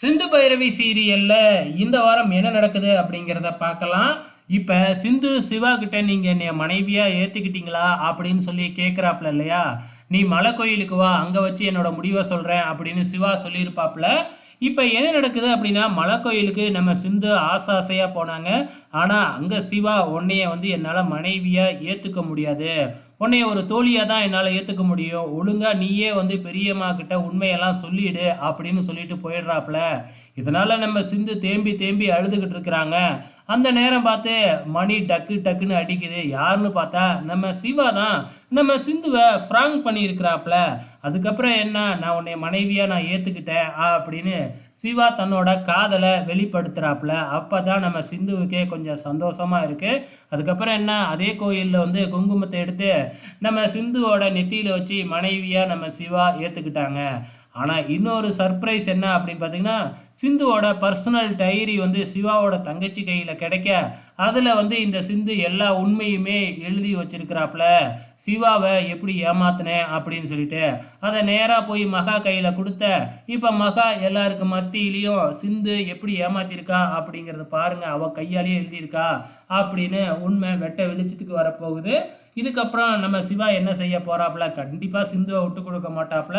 சிந்து பைரவி சீரியல்ல இந்த வாரம் என்ன நடக்குது அப்படிங்கிறத பார்க்கலாம். இப்போ சிந்து சிவா கிட்ட நீங்கள் என்னை மனைவியாக ஏற்றுக்கிட்டீங்களா அப்படின்னு சொல்லி கேட்குறாப்புல இல்லையா? நீ மலை கோயிலுக்கு வா அங்கே வச்சு என்னோட முடிவை சொல்கிறேன் அப்படின்னு சிவா சொல்லியிருப்பாப்புல இப்போ என்ன நடக்குது அப்படின்னா மலை கோயிலுக்கு நம்ம சிந்து ஆசை ஆசையாக போனாங்க. ஆனால் அங்கே சிவா உன்னைய வந்து என்னால் மனைவியாக ஏற்றுக்க முடியாது. உன்னைய ஒரு தோழியாக தான் என்னால் ஏற்றுக்க முடியும். ஒழுங்காக நீயே வந்து பெரியம்மா கிட்ட உண்மையெல்லாம் சொல்லிடு அப்படின்னு சொல்லிட்டு போயிடுறாப்புல. இதனால் நம்ம சிந்து தேம்பி தேம்பி அழுதுகிட்டு இருக்கிறாங்க. அந்த நேரம் பார்த்து மணி டக்கு டக்குன்னு அடிக்குது. யாருன்னு பார்த்தா நம்ம சிவா தான். நம்ம சிந்துவை ஃப்ராங்க் பண்ணியிருக்கிறாப்புல. அதுக்கப்புறம் என்ன? நான் உன்னை மனைவியாக நான் ஏற்றுக்கிட்டேன் அப்படின்னு சிவா தன்னோட காதலை வெளிப்படுத்துகிறாப்புல அப்போ தான் நம்ம சிந்துவுக்கே கொஞ்சம் சந்தோஷமாக இருக்குது அதுக்கப்புறம் என்ன? அதே கோயிலில் வந்து குங்குமத்தை எடுத்து நம்ம சிந்துவோட நெத்தியில் வச்சு மனைவியாக நம்ம சிவா ஏற்றுக்கிட்டாங்க ஆனால் இன்னொரு சர்ப்ரைஸ் என்ன அப்படின்னு பார்த்தீங்கன்னா சிந்துவோட பர்சனல் டைரி வந்து சிவாவோட தங்கச்சி கையில் கிடைக்க அதில் வந்து இந்த சிந்து எல்லா உண்மையுமே எழுதி வச்சிருக்கிறாப்புல. சிவாவை எப்படி ஏமாத்தினேன் அப்படின்னு சொல்லிட்டு அதை நேராக போய் மகா கையில் கொடுத்த இப்போ மகா எல்லாருக்கு மத்தியிலையும் சிந்து எப்படி ஏமாத்திருக்கா அப்படிங்கிறத பாருங்க அவள் கையாலேயே எழுதியிருக்கா அப்படின்னு உண்மை வெட்ட வெளிச்சத்துக்கு வரப்போகுது. இதுக்கப்புறம் நம்ம சிவா என்ன செய்ய போகிறாப்புல கண்டிப்பாக சிந்துவை விட்டு கொடுக்க மாட்டாப்புல.